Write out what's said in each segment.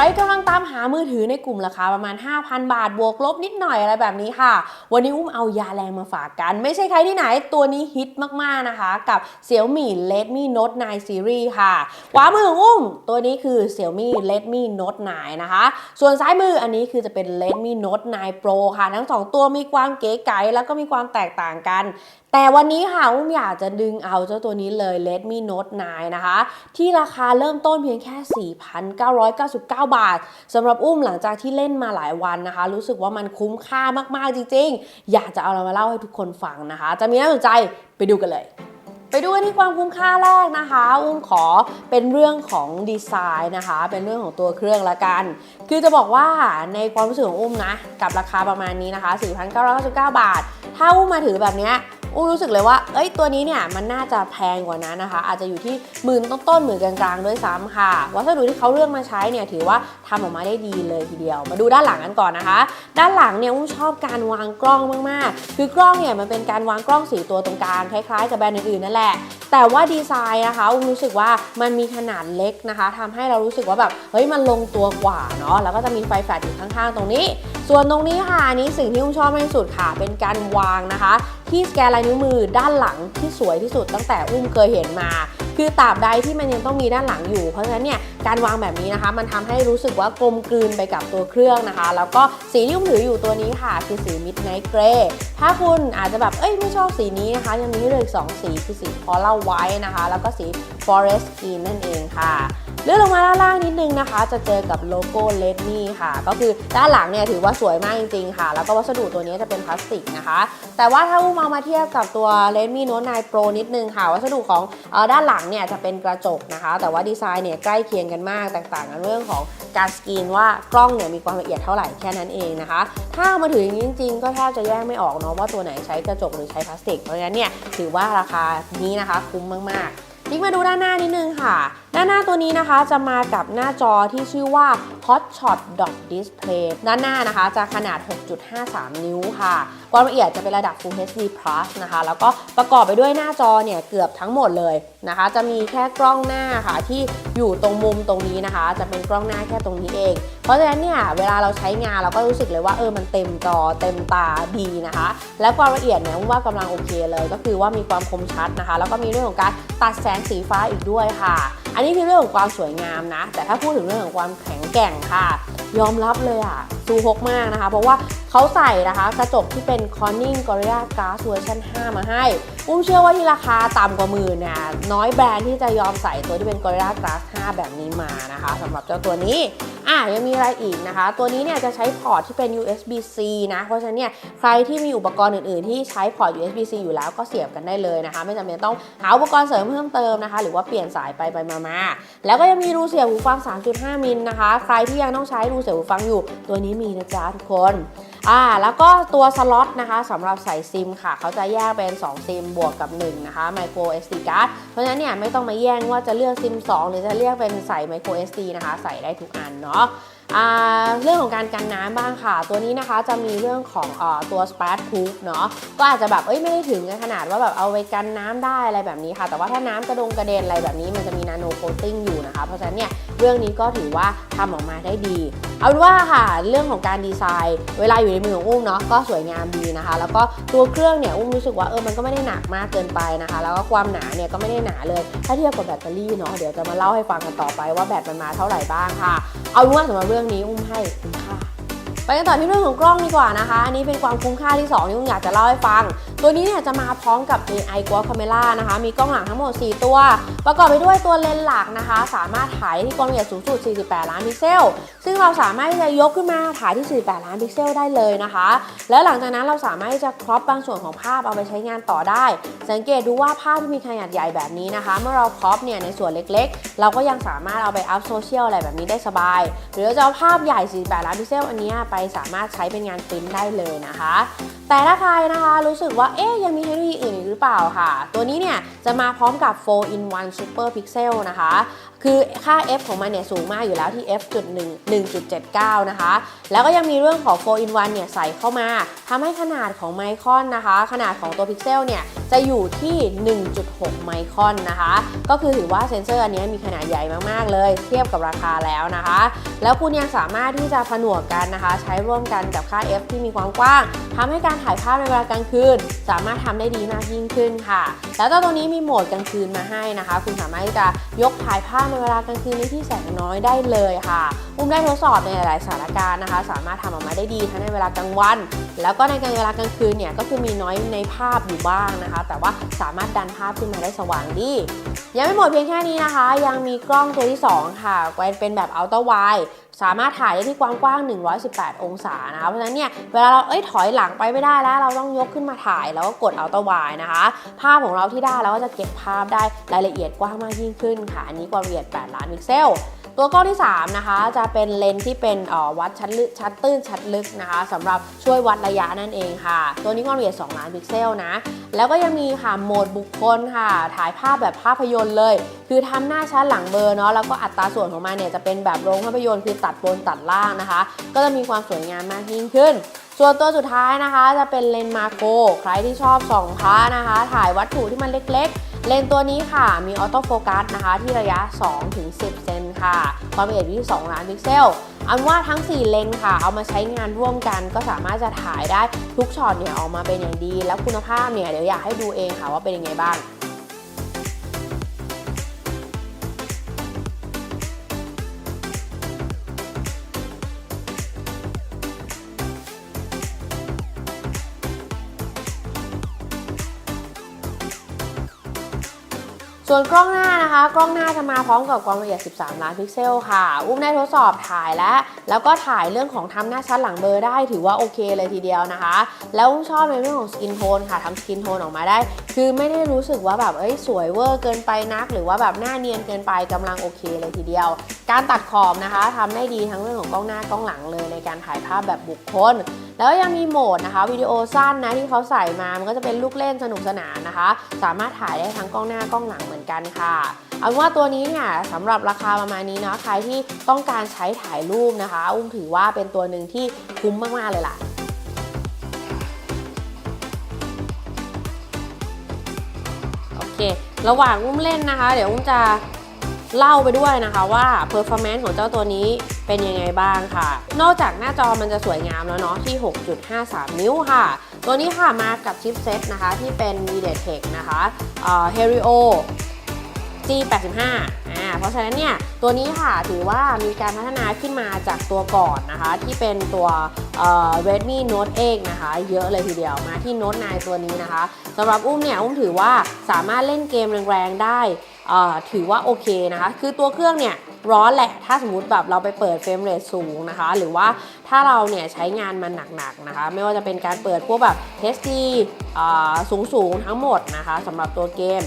รกำลังตามหามือถือในกลุ่มราคาประมาณ 5,000 บาท บวกลบนิดหน่อยอะไรแบบนี้ค่ะ วันนี้อุ้มเอายาแรงมาฝากกัน ไม่ใช่ใครที่ไหนตัวนี้ฮิตมาก ๆ นะคะ กับ Xiaomi Redmi Note 9 Series ค่ะขวามือองอุ้ม ตัวนี้คือ Xiaomi Redmi Note 9 นะคะ ส่วนซ้ายมืออันนี้คือจะเป็น Redmi Note 9 Pro ค่ะ ทั้งสองตัวมีความเก๋ไก๋แล้วก็มีความแตกต่างกันแต่วันนี้ค่ะอุ้มอยากจะดึงเอาเจ้าตัวนี้เลย Redmi Note 9 นะคะ ที่ราคาเริ่มต้นเพียงแค่ 4,999 บาทสำหรับอุ้มหลังจากที่เล่นมาหลายวันนะคะ รู้สึกว่ามันคุ้มค่ามากๆจริงๆ อยากจะเอาเรามาเล่าให้ทุกคนฟังนะคะ จะมีน่าสนใจไปดูกันเลยไปดูกันที่ความคุ้มค่าแรกนะคะ อุ้มขอเป็นเรื่องของดีไซน์นะคะ เป็นเรื่องของตัวเครื่องละกัน คือจะบอกว่าในความรู้สึกของอุ้มนะ กับราคาประมาณนี้นะคะ 4,999 บาท ถ้าอุ้มมาถือแบบเนี้ย อุ้รู้สึกเลยว่า เอ้ย ตัวนี้เนี่ยมันน่าจะแพงกว่านั้นนะคะ อาจจะอยู่ที่หมื่นต้นๆหมื่นกลางๆด้วยซ้ำค่ะ วัสดุที่เขาเลือกมาใช้เนี่ยถือว่าทำออกมาได้ดีเลยทีเดียว มาดูด้านหลังกันก่อนนะคะ ด้านหลังเนี่ยอุ้ชอบการวางกล้องมากๆ คือกล้องเนี่ยมันเป็นการวางกล้องสีตัวตรงกลางคล้ายๆกับแบรนด์อื่นๆนั่นแหละแต่ว่าดีไซน์นะคะอุ้มรู้สึกว่ามันมีขนาดเล็กนะคะทำให้เรารู้สึกว่าแบบเฮ้ยมันลงตัวกว่าเนาะแล้วก็จะมีไฟแฟลชอยู่ข้างๆตรงนี้ ส่วนตรงนี้ค่ะนนี้สิ่งที่อุ้มชอบมากที่สุดค่ะ เป็นการวางนะคะ ที่สแกนลายนิ้วมือด้านหลังที่สวยที่สุดตั้งแต่อุ้มเคยเห็นมา คือตราบใดที่มันยังต้องมีด้านหลังอยู่ เพราะฉะนั้นเนี่ยการวางแบบนี้นะคะ มันทำให้รู้สึกว่ากลมกลืนไปกับตัวเครื่องนะคะ แล้วก็สีที่อุ้มถืออยู่ตัวนี้ค่ะคือสี Midnight Grey ถ้าคุณอาจจะแบบเอ้ยไม่ชอบสีนี้นะคะยังมีให้เลืออีกสองสีคือสี Coral White นะคะ แล้วก็สี Forest Green นั่นเองค่ะ เลื่อนลงมาด้านล่างนิดนึงนะคะ จะเจอกับโลโก้ Redmi ค่ะ ก็คือด้านหลังเนี่ยถือว่าสวยมากจริงๆค่ะ แล้วก็วัสดุตัวนี้จะเป็นพลาสติกนะคะ แต่ว่าถ้าอุ้มเอามาเทียบกับตัว Redmi Note 9 Pro นิดนึงค่ะ วัสดุของอด้านหลังเนี่ยจะเป็นกระจกนะคะ แต่ว่าดีไซน์เนี่ยใกล้เคียงกันมากแตกต่างกันเรื่องของการสกรีนว่ากล้องเนี่ยมีความละเอียดเท่าไหร่แค่นั้นเองนะคะ ถ้ามาถืออย่างนี้จริง ๆ ก็แทบจะแยกไม่ออกเนาะว่าตัวไหนใช้กระจกหรือใช้พลาสติก เพราะฉะนั้นเนี่ยถือว่าราคานี้นะคะคุ้มมากๆพลิกมาดูด้านหน้านิดนึงค่ะด้าหน้าตัวนี้นะคะจะมากับหน้าจอที่ชื่อว่า Hotshot Dot Display ด้านหน้านะคะจะขนาด 6.53 นิ้วค่ะ ความละเอียดจะเป็นระดับ Full HD Plus นะคะ แล้วก็ประกอบไปด้วยหน้าจอเนี่ยเกือบทั้งหมดเลยนะคะ จะมีแค่กล้องหน้าค่ะที่อยู่ตรงมุมตรงนี้นะคะ จะเป็นกล้องหน้าแค่ตรงนี้เอง เพราะฉะนั้นเนี่ยเวลาเราใช้งานเราก็รู้สึกเลยว่าเออมันเต็มจอเต็มตาดีนะคะ และความละเอียดเนี่ยว่ากำลังโอเคเลย ก็คือว่ามีความคมชัดนะคะ แล้วก็มีเรื่องของการตัดแสงสีฟ้าอีกด้วยค่ะ อันนี้คือเรื่องของความสวยงามนะ แต่ถ้าพูดถึงเรื่องของความแข็งแกร่งค่ะ ยอมรับเลยอะซูฮกมากนะคะ เพราะว่าเขาใส่นะคะ กระจกที่เป็น Corning Gorilla Glass เวอร์ชัน5มาให้ อุ้มเชื่อว่าที่ราคาต่ำกว่าหมื่นเนี่ยน้อยแบรนด์ที่จะยอมใส่ตัวที่เป็น Gorilla Glass 5 แบบนี้มานะคะสำหรับเจ้าตัวนี้อะยังมีอะไรอีกนะคะ ตัวนี้เนี่ยจะใช้พอร์ตที่เป็น USB-C นะเพราะฉะนั้นเนี่ยใครที่มีอุปกรณ์อื่น ๆ ที่ใช้พอร์ต USB-C อยู่แล้วก็เสียบกันได้เลยนะคะ ไม่จำเป็นต้องหาอุปกรณ์เสริมเพิ่มเติมนะคะ หรือว่าเปลี่ยนสายไปไปมาๆแล้วก็ยังมีรูเสียบหูฟัง 3.5 มิลนะคะ ใครที่ยังต้องใช้รูเสียบหูฟังอยู่ ตัวนี้มีนะจ๊ะทุกคน อ่าแล้วก็ตัวสล็อตนะคะสำหรับใส่ซิมค่ะ เขาจะแยกเป็น 2 ซิมบวกกับ 1 นะคะ micro SD card เพราะฉะนั้นเนี่ยไม่ต้องมาแย่งว่าจะเลือกซิม 2 หรือจะเลือกเป็นใส่ micro SD นะคะ ใส่ได้ทุกอันเนาะ เรื่องของการกันน้ำบ้างค่ะ ตัวนี้นะคะจะมีเรื่องของอตัว spat proof เนาะก็อาจจะแบบเอ้ยไม่ได้ถึงขนาดว่าแบบเอาไปกันน้ำได้อะไรแบบนี้ค่ะ แต่ว่าถ้าน้ำกระดงกระเด็นอะไรแบบนี้มันจะมีนาโนโคตติ้งอยู่นะคะ เพราะฉะนั้นเนี่ยเรื่องนี้ก็ถือว่าทำออกมาได้ดี เอาเป็นว่าค่ะเรื่องของการดีไซน์ เวลาอยู่ในมือของอุ้มเนาะก็สวยงามดีนะคะ แล้วก็ตัวเครื่องเนี่ยอุ้มรู้สึกว่าเออมันก็ไม่ได้หนักมากเกินไปนะคะ แล้วก็ความหนาเนี่ยก็ไม่ได้หนาเลย ถ้าเทียบกับแบตเตอรี่เนาะเดี๋ยวจะมาเล่าให้ฟังกันต่อไปว่าแบตมันมาเท่าไหร่บ้างค่ะ เอาเป็นว่าสำหรับเรื่องนี้อุ้มให้คุ้มค่า ไปกันต่อที่เรื่องของกล้องดีกว่านะคะ อันนี้เป็นความคุ้มค่าที่2ที่อุ้มอยากจะเล่าให้ฟัง ตัวนี้เนี่ยจะมาพร้อมกับ AI Quad Camera นะคะ มีกล้องหลังทั้งหมด 4 ตัว ประกอบไปด้วยตัวเลนส์หลักนะคะ สามารถถ่ายที่ความละเอียดสูงสุด 48 ล้านพิกเซล ซึ่งเราสามารถที่จะยกขึ้นมาถ่ายที่ 48 ล้านพิกเซลได้เลยนะคะ แล้วหลังจากนั้นเราสามารถที่จะครอปบางส่วนของภาพเอาไปใช้งานต่อได้ สังเกตดูว่าภาพที่มีขนาดใหญ่แบบนี้นะคะ เมื่อเราครอปเนี่ยในส่วนเล็กๆ เราก็ยังสามารถเอาไปอัพโซเชียลอะไรแบบนี้ได้สบาย หรือจะเอาภาพใหญ่ 48 ล้านพิกเซลอันนี้ไปสามารถใช้เป็นงานปริ้นได้เลยนะคะ แต่ถ้าใครนะคะรู้สึกว่าเอ๊ยยังมีเทคโนโลยีอื่นอีกหรือเปล่าค่ะ ตัวนี้เนี่ยจะมาพร้อมกับ 4 in 1 super pixel นะคะ คือค่า f ของมันเนี่ยสูงมากอยู่แล้วที่ f จุด1 1.79 นะคะ แล้วก็ยังมีเรื่องของ 4 in 1 เนี่ยใส่เข้ามาทำให้ขนาดของไมครอนนะคะ ขนาดของตัวพิกเซลเนี่ยจะอยู่ที่ 1.6 ไมครอนนะคะ ก็คือถือว่าเซนเซอร์อันนี้มีขนาดใหญ่มาก ๆ เลย เทียบกับราคาแล้วนะคะ แล้วคุณยังสามารถที่จะผนวกกันนะคะ ใช้ร่วมกันกับค่า f ที่มีความกว้างทำให้การถ่ายภาพในเวลากลางคืน สามารถทำได้ดีมากยิ่งขึ้นค่ะ แล้วเจ้าตัวนี้มีโหมดกลางคืนมาให้นะคะ คุณสามารถที่จะยกถ่ายภาพในเวลากลางคืนในที่แสงน้อยได้เลยค่ะอุ้มได้ทดสอบในหลายๆสถานการณ์นะคะ สามารถทำออกมาได้ดีทั้งในเวลากลางวัน แล้วก็ในการเวลากลางคืนเนี่ยก็คือมีน้อยในภาพอยู่บ้างนะคะ แต่ว่าสามารถดันภาพขึ้นมาได้สว่างดียังไม่หมดเพียงแค่นี้นะคะ ยังมีกล้องตัวที่ 2 ค่ะเป็นแบบ Ultra Wide สามารถถ่ายได้ที่ความกว้าง 118 องศานะคะ เพราะฉะนั้นเนี่ยเวลาเราเอ้ยถอยหลังไปไม่ได้แล้ว เราต้องยกขึ้นมาถ่ายแล้วก็กด Ultra Wide นะคะ ภาพของเราที่ได้เราก็จะเก็บภาพได้รายละเอียดกว้างมากยิ่งขึ้นค่ะ อันนี้ความละเอียด 8 ล้านพิกเซล ตัวกล้องที่ 3 นะคะ จะเป็นเลนส์ที่เป็นออวัดชัดลึกชัดตื้นชัดลึกนะคะสำหรับช่วยวัดระยะนั่นเองค่ะ ตัวนี้ความละเอียด 2 ล้านพิกเซลนะ แล้วก็ยังมีค่ะโหมดบุคคลค่ะ ถ่ายภาพแบบภาพยนตร์เลย คือทำหน้าชัดหลังเบลอร์เนาะแล้วก็อัตราส่วนของมันเนี่ยจะเป็นแบบโรงภาพยนตร์คือตัดบนตัดล่างนะคะ ก็จะมีความสวยงามมากยิ่งขึ้นส่วนตัวสุดท้ายนะคะจะเป็นเลนส์มาโครใครที่ชอบส่องพระนะคะ ถ่ายวัตถุที่มันเล็กๆ เลนส์ตัวนี้ค่ะมีออโต้โฟกัสนะคะที่ระยะ 2-10 เซน ค่ะ ความละเอียดอยู่ที่ 2 ล้านพิกเซล อันว่าทั้ง 4 เลนค่ะ เอามาใช้งานร่วมกันก็สามารถจะถ่ายได้ทุกช็อตเนี่ยออกมาเป็นอย่างดี แล้วคุณภาพเนี่ยเดี๋ยวอยากให้ดูเองค่ะว่าเป็นยังไงบ้าง ส่วนกล้องหน้านะคะ กล้องหน้าจะมาพร้อมกับความละเอียด 13 ล้านพิกเซลค่ะ อุ้มได้ทดสอบถ่ายแล้ว แล้วก็ถ่ายเรื่องของทำหน้าชัดหลังเบลอได้ถือว่าโอเคเลยทีเดียวนะคะ แล้วอุ้มชอบในเรื่องของสกินโทนค่ะทำสกินโทนออกมาได้ คือไม่ได้รู้สึกว่าแบบเอ้ยสวยเวอร์เกินไปนัก หรือว่าแบบหน้าเนียนเกินไปกำลังโอเคเลยทีเดียว การตัดขอบนะคะทำได้ดีทั้งเรื่องของกล้องหน้ากล้องหลังเลยในการถ่ายภาพแบบบุคคล แล้วยังมีโหมดนะคะวิดีโอสั้นนะที่เขาใส่มา มันก็จะเป็นลูกเล่นสนุกสนานนะคะ สามารถถ่ายได้ทั้งกล้องหน้ากล้องหลังเหมือนกันค่ะเอาเป็นว่าตัวนี้เนี่ยสำหรับราคาประมาณนี้เนาะใครที่ต้องการใช้ถ่ายรูปนะคะ อุ้มถือว่าเป็นตัวหนึ่งที่คุ้มมาก ๆ เลยล่ะโอเค ระหว่างอุ้มเล่นนะคะ เดี๋ยวอุ้มจะเล่าไปด้วยนะคะว่า performance ของเจ้าตัวนี้ เป็นยังไงบ้างค่ะ นอกจากหน้าจอมันจะสวยงามแล้วเนาะที่ 6.53 นิ้วค่ะ ตัวนี้ค่ะมากับชิปเซตนะคะที่เป็น MediaTek นะคะเอ่อ Helio G85 อ่า เพราะฉะนั้นเนี่ยตัวนี้ค่ะถือว่ามีการพัฒนาขึ้นมาจากตัวก่อนนะคะ ที่เป็นตัวเอ่อ Redmi Note 8นะคะ เยอะเลยทีเดียวมาที่ Note 9 ตัวนี้นะคะสำหรับอุ้มเนี่ยอุ้มถือว่าสามารถเล่นเกมแรงๆได้ถือว่าโอเคนะคะ คือตัวเครื่องเนี่ย ร้อนแหละ ถ้าสมมติแบบเราไปเปิดเฟรมเรทสูงนะคะ หรือว่าถ้าเราเนี่ยใช้งานมันหนักๆนะคะ ไม่ว่าจะเป็นการเปิดพวกแบบเทสตีสูงๆทั้งหมดนะคะสำหรับตัวเกม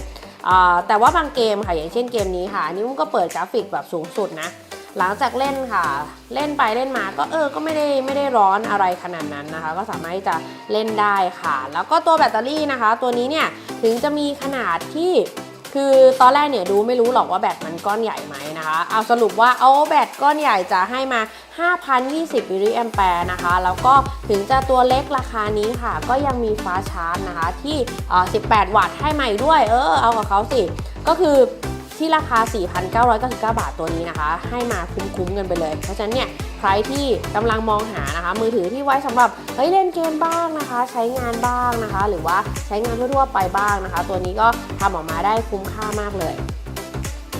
อ่าแต่ว่าบางเกมค่ะ อย่างเช่นเกมนี้ค่ะอันนี้มันก็เปิดกราฟิกแบบสูงสุดนะหลังจากเล่นค่ะ เล่นไปเล่นมาก็เออ ก็ไม่ได้ไม่ได้ร้อนอะไรขนาดนั้นนะคะ ก็สามารถที่จะเล่นได้ค่ะ แล้วก็ตัวแบตเตอรี่นะคะ ตัวนี้เนี่ยถึงจะมีขนาดที่ คือตอนแรกเนี่ยดูไม่รู้หรอกว่าแบตมันก้อนใหญ่ไหมนะคะ เอาสรุปว่าเอาแบตก้อนใหญ่จะให้มา 5,020มิลลิแอมแปร์นะคะ แล้วก็ถึงจะตัวเล็กราคานี้ค่ะ ก็ยังมีฟ้าชาร์จนะคะที่เอ่อ18 วัตต์ให้ใหม่ด้วย เออ เอากับเขาสิ ก็คือที่ราคา 4,999 บาทตัวนี้นะคะ ให้มาคุ้มๆกันไปเลย เพราะฉะนั้นเนี่ย รที่กำลังมองหานะคะ มือถือที่ไว้สำหรับเฮ้ยเล่นเกมบ้างนะคะ ใช้งานบ้างนะคะ หรือว่าใช้งานทั่วไปบ้างนะคะ ตัวนี้ก็ทำออกมาได้คุ้มค่ามากเลย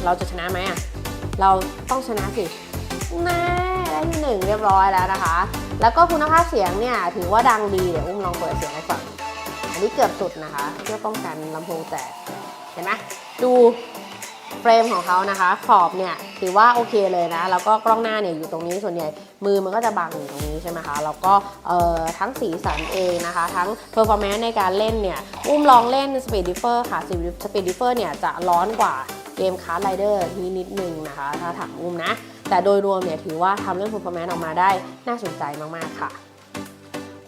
เราจะชนะไหมอะเราต้องชนะสิแน่ได้ที่หนึ่งเรียบร้อยแล้วนะคะ แล้วก็คุณภาพเสียงเนี่ยถือว่าดังดีเดี๋ยวอุ้มลองเปิดเสียงให้ฟังอันนี้เกือบสุดนะคะ เพื่อป้องกันลำโพงแตกเห็นไหมดู เฟรมของเขานะคะ ขอบเนี่ยถือว่าโอเคเลยนะ แล้วก็กล้องหน้าเนี่ยอยู่ตรงนี้ส่วนใหญ่ มือมันก็จะบังอยู่ตรงนี้ใช่ไหมคะ แล้วก็ทั้งสีสันเองนะคะ ทั้ง performance ในการเล่นเนี่ย อุ้มลองเล่น Speed Differ ค่ะ Speed Differ เนี่ยจะร้อนกว่าเกม Card Rider นิดนิดนึงนะคะ ถ้าถามอุ้มนะ แต่โดยรวมเนี่ยถือว่าทำเรื่อง performance ออกมาได้น่าสนใจมาก ๆ ค่ะ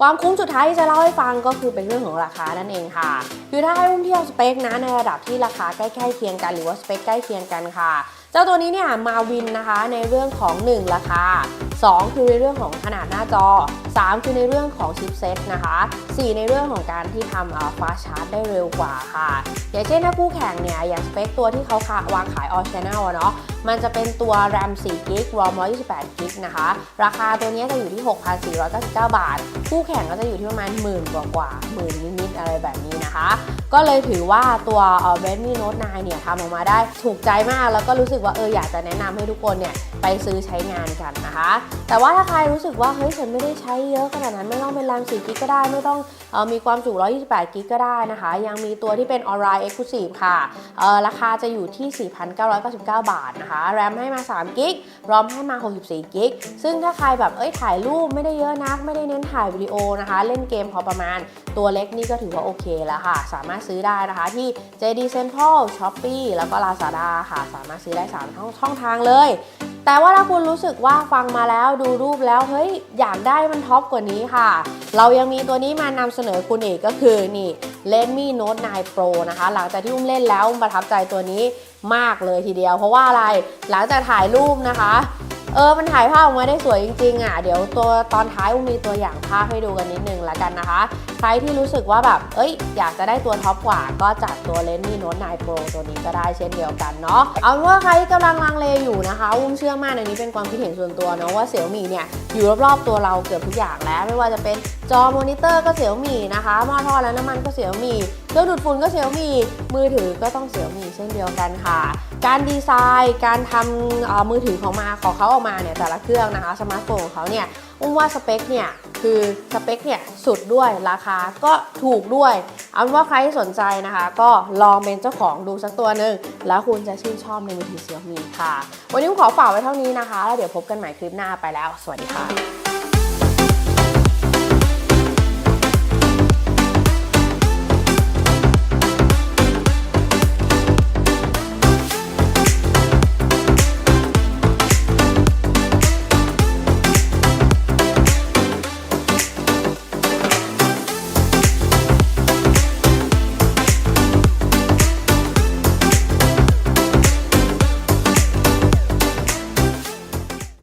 ความคุ้มสุดท้ายที่จะเล่าให้ฟังก็คือเป็นเรื่องของราคานั่นเองค่ะ คือถ้าให้อุ้นเที่ยวสเปคนะในระดับที่ราคาใกล้ๆเคียงกัน หรือว่าสเปคใกล้เคียงกันค่ะ เจ้าตัวนี้เนี่ยมาวินนะคะในเรื่องของ 1 ราคา 2 คือในเรื่องของขนาดหน้าจอ 3 คือในเรื่องของชิปเซตนะคะ 4 ในเรื่องของการที่ทำฟ้าชาร์จได้เร็วกว่าค่ะ อย่างเช่นถ้าคู่แข่งเนี่ยอย่างสเปคตัวที่เขาวางขาย all channel เนาะมันจะเป็นตัว RAM 4 g b ROM 128 g b นะคะ ราคาตัวนี้จะอยู่ที่ 6,499 บาท คู่แข่งก็จะอยู่ที่ประมาณหมื่นกว่ากว่าหมื่นนิดๆอะไรแบบนี้นะคะ ก็เลยถือว่าตัว Redmi Note 9 เนี่ยทำออกมาได้ถูกใจมาก แล้วก็รู้สึกว่าเอออยากจะแนะนำให้ทุกคนเนี่ยไปซื้อใช้งานกันนะคะ แต่ว่าถ้าใครรู้สึกว่าเฮ้ยฉันไม่ได้ใช้เยอะขนาดนั้นไม่ต้องเป็น RAM 4 g b ก็ได้ไม่ต้องมีความจุ 128 g b ก็ได้นะคะ ยังมีตัวที่เป็น Aura Exclusive ค่ะราคาจะอยู่ที่ 4,999 บาทนะคะ RAM ให้มา3 g b ROM ให้มา 64 g b ซึ่งถ้าใครแบบเอ้ยถ่ายรูปไม่ได้เยอะนัก ไม่ได้เน้นถ่ายวิดีโอนะคะ เล่นเกมพอประมาณ ตัวเล็กนี่ก็ถือว่าโอเคแล้วค่ะ สามารถซื้อได้นะคะที่ JD Central Shopee แล้วก็ Lazada ค่ะ สามารถซื้อได้3ช่องช่องทางเลยแต่ว่าถ้าคุณรู้สึกว่าฟังมาแล้วดูรูปแล้วเฮ้ยอยากได้มันท็อปกว่านี้ค่ะ เรายังมีตัวนี้มานำเสนอคุณอีกก็คือนี่ Redmi Note 9 Pro นะคะ หลังจากที่อุ้มเล่นแล้วอุ้มประทับใจตัวนี้มากเลยทีเดียว เพราะว่าอะไรหลังจากถ่ายรูปนะคะเออ มันถ่ายภาพออกมาได้สวยจริงๆอะ เดี๋ยวตัวตอนท้ายอุ้มมีตัวอย่างภาพให้ดูกันนิดนึงละกันนะคะ ใครที่รู้สึกว่าแบบ เอ้ย อยากจะได้ตัวท็อปกว่า ก็จัดตัว Redmi Note 9 Pro ตัวนี้ก็ได้เช่นเดียวกันเนาะ เอาว่าใครที่กำลังลังเลอยู่นะคะอุ้มเชื่อมั่นอันนี้เป็นความคิดเห็นส่วนตัวเนาะว่าเสี่ยมี่เนี่ยอยู่รอบๆตัวเราเกือบทุกอย่างแล้วไม่ว่าจะเป็น จอมอนิเตอร์ก็เสี่ยมี่นะคะหม้อทอดและน้ำมันก็เสี่ยมี่เครื่องดูดฝุ่นก็เสี่ยมี่มือถือก็ต้องเสี่ยมี่เช่นเดียวกันค่ะ การดีไซน์การทำมือถือของมาของเขาออกมาเนี่ยแต่ละเครื่องนะคะสมาร์ทโฟนของเขาเนี่ยอุ้มว่าสเปคเนี่ยคือสเปคเนี่ยสุดด้วยราคาก็ถูกด้วย เอาเป็นว่าใครที่สนใจนะคะ ก็ลองเป็นเจ้าของดูสักตัวหนึ่งแล้วคุณจะชื่นชอบในมือถือเซี่ยมี่ค่ะ วันนี้ผมขอฝากไว้เท่านี้นะคะ แล้วเดี๋ยวพบกันใหม่คลิปหน้าไปแล้ว สวัสดีค่ะ